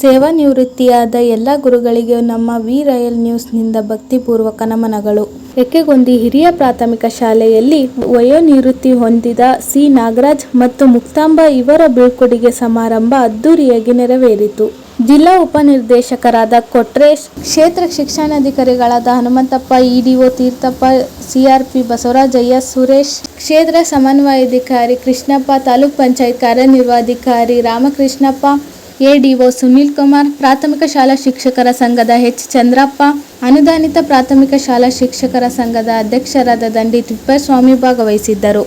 ಸೇವಾ ನಿವೃತ್ತಿಯಾದ ಎಲ್ಲ ಗುರುಗಳಿಗೆ ನಮ್ಮ ವಿ ರಾಯಲ್ ನ್ಯೂಸ್ನಿಂದ ಭಕ್ತಿಪೂರ್ವಕ ನಮನಗಳು. ಎಕ್ಕೆಗೊಂದಿ ಹಿರಿಯ ಪ್ರಾಥಮಿಕ ಶಾಲೆಯಲ್ಲಿ ವಯೋನಿವೃತ್ತಿ ಹೊಂದಿದ ಸಿ. ನಾಗರಾಜ್ ಮತ್ತು ಮುಕ್ತಾಂಬ ಇವರ ಬೀಳ್ಕೊಡುಗೆ ಸಮಾರಂಭ ಅದ್ದೂರಿಯಾಗಿ ನೆರವೇರಿತು. ಜಿಲ್ಲಾ ಉಪನಿರ್ದೇಶಕರಾದ ಕೊಟ್ರೇಶ್, ಕ್ಷೇತ್ರ ಶಿಕ್ಷಣಾಧಿಕಾರಿಗಳಾದ ಹನುಮಂತಪ್ಪ, ಇಡಿಒ ತೀರ್ಥಪ್ಪ, ಸಿಆರ್ಪಿ ಬಸವರಾಜಯ್ಯ, ಸುರೇಶ್, ಕ್ಷೇತ್ರ ಸಮನ್ವಯಾಧಿಕಾರಿ ಕೃಷ್ಣಪ್ಪ, ತಾಲೂಕ್ ಪಂಚಾಯತ್ ಕಾರ್ಯನಿರ್ವಾಧಿಕಾರಿ ರಾಮಕೃಷ್ಣಪ್ಪ ಎಡಿಒ ಸುನೀಲ್ ಕುಮಾರ್, ಪ್ರಾಥಮಿಕ ಶಾಲಾ ಶಿಕ್ಷಕರ ಸಂಘದ ಎಚ್ ಚಂದ್ರಪ್ಪ, ಅನುದಾನಿತ ಪ್ರಾಥಮಿಕ ಶಾಲಾ ಶಿಕ್ಷಕರ ಸಂಘದ ಅಧ್ಯಕ್ಷರಾದ ದಂಡಿ ತಿಪ್ಪೇಸ್ವಾಮಿ ಭಾಗವಹಿಸಿದ್ದರು.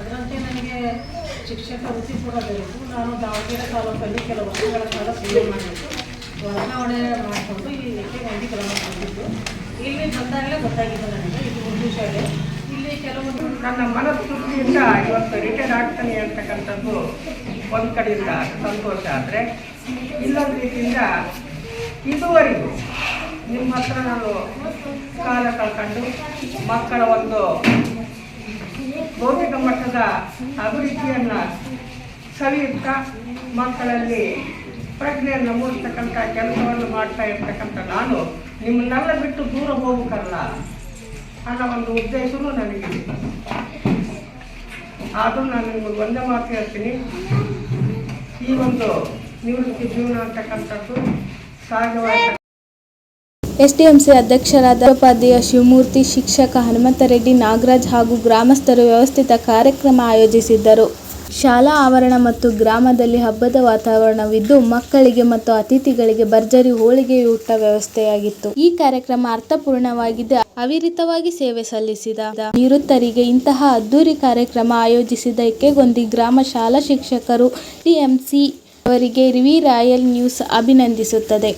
ಅದರಂತೆ ನನಗೆ ಶಿಕ್ಷಕ ವೃತ್ತಿ ಕೂಡ ಬೇಕು. ನಾನು ದಾವಣಗೆರೆ ತಾಲೂಕಲ್ಲಿ ಕೆಲವು ವರ್ಷಗಳ ಕಾಲ ಸೇವೆ ಮಾಡಬೇಕು ವರ್ಗಾವಣೆ ಮಾಡಿಕೊಂಡು ಈ ಎಕ್ಕೆಗೊಂದಿ ಕ್ರಮ ಬಂದಿದ್ದು ಇಲ್ಲಿ ಬಂದಾಗಲೇ ಗೊತ್ತಾಗಿದೆ ನನಗೆ, ಇದು ಉರ್ದು ಇಲ್ಲಿ ಕೆಲವೊಂದು ನನ್ನ ಮನಸ್ಫೂರ್ತಿಯಿಂದ ಇವತ್ತು ರಿಟೈರ್ ಆಗ್ತಾನೆ ಅಂತಕ್ಕಂಥದ್ದು ಒಂದು ಕಡೆಯಿಂದ ಸಂತೋಷ ಆದರೆ ಇನ್ನೊಂದು ರೀತಿಯಿಂದ ಇದುವರೆಗೂ ನಿಮ್ಮ ಹತ್ರ ನಾನು ಕಾಲ ಕಳ್ಕೊಂಡು ಮಕ್ಕಳ ಒಂದು ಭೌತಿಕ ಮಟ್ಟದ ಅಭಿವೃದ್ಧಿಯನ್ನು ಸವಿಯುತ್ತಾ ಮಕ್ಕಳಲ್ಲಿ ಪ್ರಜ್ಞೆಯನ್ನು ಮೂಡಿಸ್ತಕ್ಕಂಥ ಕೆಲಸವನ್ನು ಮಾಡ್ತಾ ಇರ್ತಕ್ಕಂಥ ನಾನು ನಿಮ್ಮನ್ನೆಲ್ಲ ಬಿಟ್ಟು ದೂರ ಹೋಗ್ಬೇಕಲ್ಲ ಅನ್ನೋ ಒಂದು ಉದ್ದೇಶವೂ ನನಗಿದೆ. ಆದರೂ ನಾನು ನಿಮಗೆ ಒಂದೇ ಮಾತು ಹೇಳ್ತೀನಿ. ಈ ಒಂದು ನಿವೃತ್ತಿ ಜೀವನ ಅಂತಕ್ಕಂಥದ್ದು ಸಹಜವಾಗಿ ಎಸ್ಡಿಎಂಸಿ ಅಧ್ಯಕ್ಷರಾದ ಉಪಾಧ್ಯಾಯ ಶಿವಮೂರ್ತಿ, ಶಿಕ್ಷಕ ಹನುಮಂತರೆಡ್ಡಿ ನಾಗರಾಜ್ ಹಾಗೂ ಗ್ರಾಮಸ್ಥರು ವ್ಯವಸ್ಥಿತ ಕಾರ್ಯಕ್ರಮ ಆಯೋಜಿಸಿದ್ದರು. ಶಾಲಾ ಆವರಣ ಮತ್ತು ಗ್ರಾಮದಲ್ಲಿ ಹಬ್ಬದ ವಾತಾವರಣವಿದ್ದು, ಮಕ್ಕಳಿಗೆ ಮತ್ತು ಅತಿಥಿಗಳಿಗೆ ಭರ್ಜರಿ ಹೋಳಿಗೆ ಊಟ ವ್ಯವಸ್ಥೆಯಾಗಿತ್ತು ಈ ಕಾರ್ಯಕ್ರಮ ಅರ್ಥಪೂರ್ಣವಾಗಿದೆ. ಅವಿರತವಾಗಿ ಸೇವೆ ಸಲ್ಲಿಸಿದ ನಿವೃತ್ತರಿಗೆ ಇಂತಹ ಅದ್ದೂರಿ ಕಾರ್ಯಕ್ರಮ ಆಯೋಜಿಸಿದ ಎಕ್ಕೆಗೊಂದಿ ಗ್ರಾಮ ಶಾಲಾ ಶಿಕ್ಷಕರು ಟಿಎಂಸಿ ಅವರಿಗೆ ರಿವಿ ರಾಯಲ್ ನ್ಯೂಸ್ ಅಭಿನಂದಿಸುತ್ತದೆ